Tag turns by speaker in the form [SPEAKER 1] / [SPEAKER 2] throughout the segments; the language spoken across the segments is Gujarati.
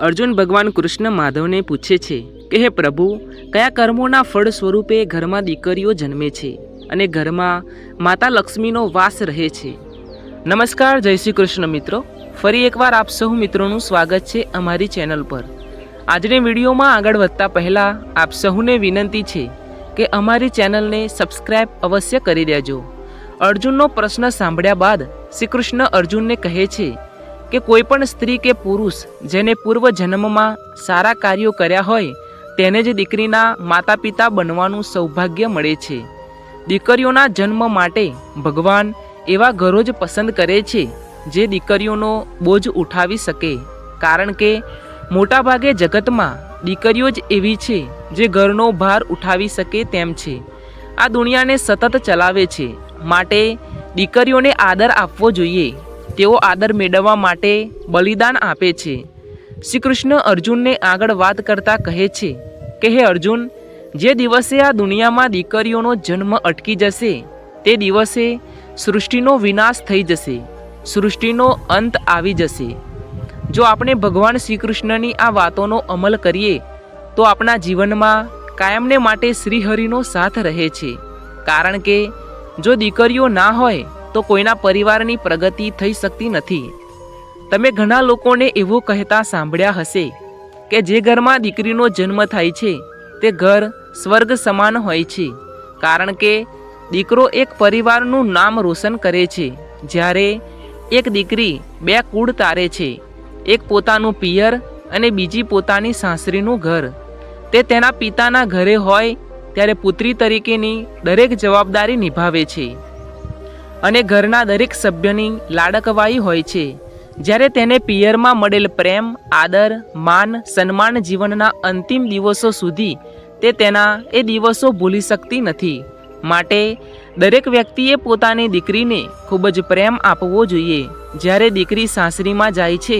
[SPEAKER 1] અર્જુન ભગવાન કૃષ્ણ માધવને પૂછે છે કે, હે પ્રભુ, કયા કર્મોના ફળ સ્વરૂપે ઘરમાં દીકરીઓ જન્મે છે અને ઘરમાં માતા લક્ષ્મીનો વાસ રહે છે? નમસ્કાર, જય શ્રી કૃષ્ણ મિત્રો. ફરી એકવાર આપ સૌ મિત્રોનું સ્વાગત છે અમારી ચેનલ પર. આજની વિડીયોમાં આગળ વધતા પહેલાં આપ સૌને વિનંતી છે કે અમારી ચેનલને સબસ્ક્રાઇબ અવશ્ય કરી દેજો. અર્જુનનો પ્રશ્ન સાંભળ્યા બાદ શ્રી કૃષ્ણ અર્જુનને કહે છે કે કોઈ પણ સ્ત્રી કે પુરુષ જેને પૂર્વ જન્મમાં સારા કાર્યો કર્યા હોય, તેને જ દીકરીના માતા પિતા બનવાનું સૌભાગ્ય મળે છે. દીકરીઓના જન્મ માટે ભગવાન એવા ઘરો જ પસંદ કરે છે, જે દીકરીઓનો બોજ ઉઠાવી શકે. કારણ કે મોટાભાગે જગતમાં દીકરીઓ જ એવી છે, જે ઘરનો ભાર ઉઠાવી શકે તેમ છે. આ દુનિયાને સતત ચલાવે છે. માટે દીકરીઓને આદર આપવો જોઈએ. તેઓ આદર મેળવવા માટે બલિદાન આપે છે. શ્રી કૃષ્ણ અર્જુનને આગળ વાત કરતા કહે છે કે, હે અર્જુન, જે દિવસે આ દુનિયામાં દીકરીઓનો જન્મ અટકી જશે, તે દિવસે સૃષ્ટિનો વિનાશ થઈ જશે, સૃષ્ટિનો અંત આવી જશે. જો આપણે ભગવાન શ્રી કૃષ્ણની આ વાતોનો અમલ કરીએ, તો આપણા જીવનમાં કાયમને માટે શ્રીહરિનો સાથ રહે છે. કારણ કે, જો દીકરીઓ ના હોય તો કોઈના પરિવારની પ્રગતિ થઈ શકતી નથી. તમે ઘણા લોકોને એવું કહેતા સાંભળ્યા હશે કે જે ઘરમાં દીકરીનો જન્મ થાય છે, તે ઘર, સ્વર્ગ સમાન હોય છે. કારણ કે દીકરો એક પરિવારનું નામ રોશન કરે છે. જ્યારે એક દીકરી બે કુળ તારે છે, એક પોતાનું પિયર અને બીજી પોતાની સાસરીનું ઘર. તે તેના પિતાના ઘરે હોય, ત્યારે પુત્રી તરીકેની દરેક જવાબદારી નિભાવે છે. અને ઘરના દરેક સભ્યની લાડકવાઈ હોય છે. જ્યારે તેને પિયરમાં મળેલ પ્રેમ, આદર, માન, સન્માન જીવનના અંતિમ દિવસો સુધી તે તેના એ દિવસો ભૂલી શકતી નથી. માટે દરેક વ્યક્તિએ પોતાની દીકરીને ખૂબ જ પ્રેમ આપવો જોઈએ. જ્યારે દીકરી સાસરીમાં જાય છે,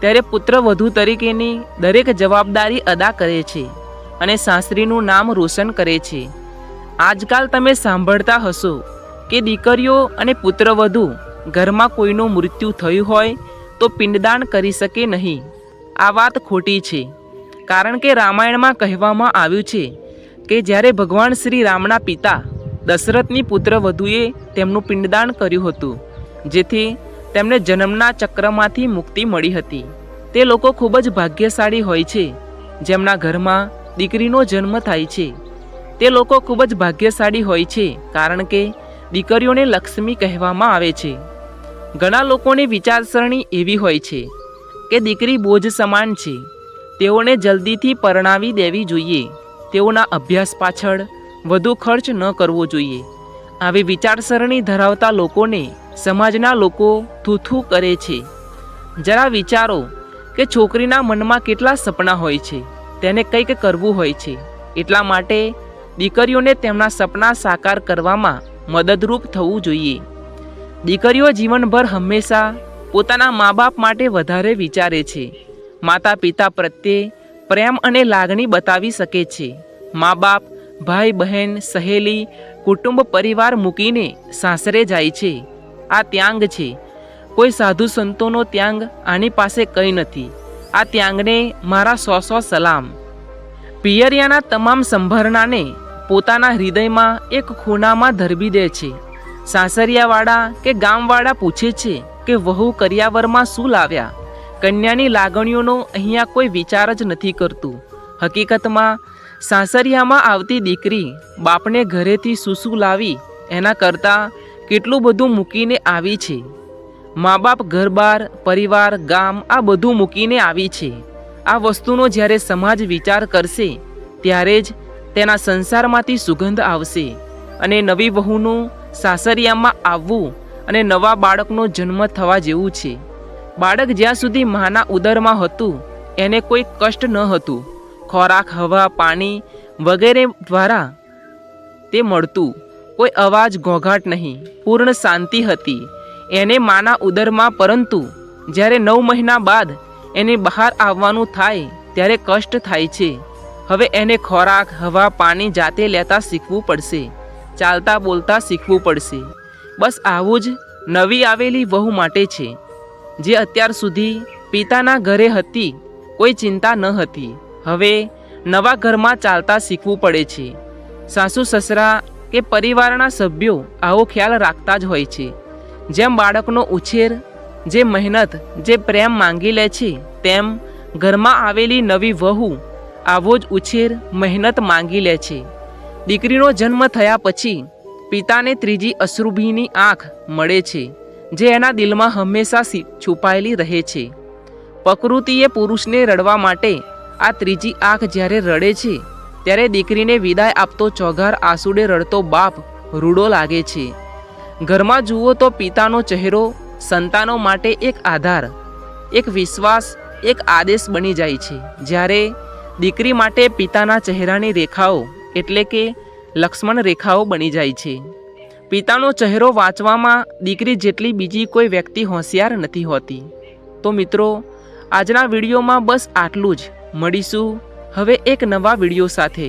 [SPEAKER 1] ત્યારે પુત્ર વધુ તરીકેની દરેક જવાબદારી અદા કરે છે અને સાસરીનું નામ રોશન કરે છે. આજકાલ તમે સાંભળતા હશો કે દીકરીઓ અને પુત્રવધુ ઘરમાં કોઈનું મૃત્યુ થયું હોય તો પિંડદાન કરી શકે નહીં. આ વાત ખોટી છે. કારણ કે રામાયણમાં કહેવામાં આવ્યું છે કે જ્યારે ભગવાન શ્રી રામના પિતા દશરથની પુત્રવધુએ તેમનું પિંડદાન કર્યું હતું, જેથી તેમને જન્મના ચક્રમાંથી મુક્તિ મળી હતી. તે લોકો ખૂબ જ ભાગ્યશાળી હોય છે. જેમના ઘરમાં દીકરીનો જન્મ થાય છે. તે લોકો ખૂબ જ ભાગ્યશાળી હોય છે કારણ કે દીકરીઓને લક્ષ્મી કહેવામાં આવે છે. ઘણા લોકોની વિચારસરણી એવી હોય છે કે દીકરી બોજ સમાન છે. તેઓને જલ્દીથી પરણાવી દેવી જોઈએ. તેઓના અભ્યાસ પાછળ વધુ ખર્ચ ન કરવો જોઈએ. આવી વિચારસરણી ધરાવતા લોકોને સમાજના લોકો થૂથું કરે છે. જરા વિચારો કે છોકરીના મનમાં કેટલા સપના હોય છે. તેને કંઈક કરવું હોય છે. એટલા માટે દીકરીઓને તેમના સપના સાકાર કરવામાં મદદરૂપ થવું જોઈએ. દીકરીઓ જીવનભર હંમેશા પોતાના મા બાપ માટે વધારે વિચારે છે. માતા પિતા પ્રત્યે પ્રેમ અને લાગણી બતાવી શકે છે. મા બાપ ભાઈ બહેન સહેલી, કુટુંબ, પરિવાર મૂકીને સાસરે જાય છે. આ ત્યાંગ છે. કોઈ સાધુ સંતોનો ત્યાંગ આની પાસે કંઈ નથી. આ ત્યાંગને મારા સો સો સલામ. પિયરિયાના તમામ સંભરણાને પોતાના હૃદયમાં એક ખૂણામાં ધરબી દે છે. સાસરિયાવાળા કે ગામવાળા પૂછે છે કે વહુ કરિયાવરમાં શું લાવ્યા? કન્યાની લાગણીઓનો અહીંયા કોઈ વિચાર જ નથી કરતું. હકીકતમાં, સાસરિયામાં આવતી દીકરી બાપને ઘરેથી શું શું લાવી એના કરતાં કેટલું બધું મૂકીને આવી છે. મા બાપ ઘરબાર, પરિવાર, ગામ આ બધું મૂકીને આવી છે. આ વસ્તુનો જ્યારે સમાજ વિચાર કરશે, ત્યારે જ તેના સંસારમાંથી સુગંધ આવશે અને નવી વહુનું સાસરિયામાં આવવું અને નવા બાળકનો જન્મ થવા જેવું છે. બાળક જ્યાં સુધી માના ઉદરમાં હતું, એને કોઈ કષ્ટ ન હતું. ખોરાક, હવા, પાણી વગેરે દ્વારા તે મળતું. કોઈ અવાજ ઘોંઘાટ નહીં. પૂર્ણ શાંતિ હતી. એને માના ઉદરમાં પરંતુ જ્યારે નવ મહિના બાદ એને બહાર આવવાનું થાય, ત્યારે કષ્ટ થાય છે. હવે એને ખોરાક, હવા, પાણી જાતે લેતા શીખવું પડશે. ચાલતા બોલતા શીખવું પડશે. બસ આવું જ નવી આવેલી વહુ માટે છે. જે અત્યાર સુધી પિતાના ઘરે હતી, કોઈ ચિંતા ન હતી. હવે નવા ઘરમાં ચાલતા શીખવું પડે છે. સાસુ, સસરા કે પરિવારના સભ્યો આવો ખ્યાલ રાખતા જ હોય છે. જેમ બાળકનો ઉછેર, જે મહેનત, જે પ્રેમ માંગી લે છે, તેમ ઘરમાં આવેલી નવી વહુ આવો જ ઉછેર મહેનત માંગી લે છે. દીકરીનો જન્મ થયા પછી પિતાને ત્રીજી અશ્રુભીની આંખ મળે છે, જે એના દિલમાં હંમેશા છુપાયેલી રહે છે. પ્રકૃતિએ પુરુષને રડવા માટે આ ત્રીજી આંખ જ્યારે રડે છે, ત્યારે દીકરીને વિદાય આપતો ચોઘાર આંસુડે રડતો બાપ રૂડો લાગે છે. ઘરમાં જુઓ તો પિતાનો ચહેરો સંતાનો માટે એક આધાર, એક વિશ્વાસ, એક આદેશ બની જાય છે, જ્યારે દીકરી માટે પિતાના ચહેરાની રેખાઓ એટલે કે લક્ષ્મણ રેખાઓ બની જાય છે. પિતાનો ચહેરો વાંચવામાં દીકરી જેટલી બીજી કોઈ વ્યક્તિ હોશિયાર નથી હોતી. તો મિત્રો, આજના વિડીયોમાં બસ આટલું જ. મળીશું હવે એક નવા વીડિયો સાથે.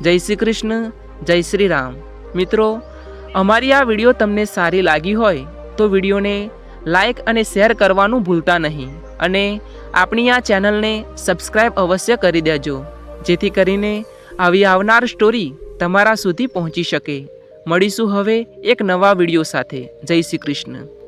[SPEAKER 1] જય શ્રી કૃષ્ણ, જય શ્રી રામ. મિત્રો, અમારી આ વીડિયો તમને સારી લાગી હોય તો વિડીયોને લાઈક અને શેર કરવાનું ભૂલતા નહીં. અને આપણી આ ચેનલને સબસ્ક્રાઈબ અવશ્ય કરી દેજો, જેથી કરીને આવી આવનાર સ્ટોરી તમારા સુધી પહોંચી શકે. મળીશું હવે એક નવા વીડિયો સાથે. જય શ્રી કૃષ્ણ.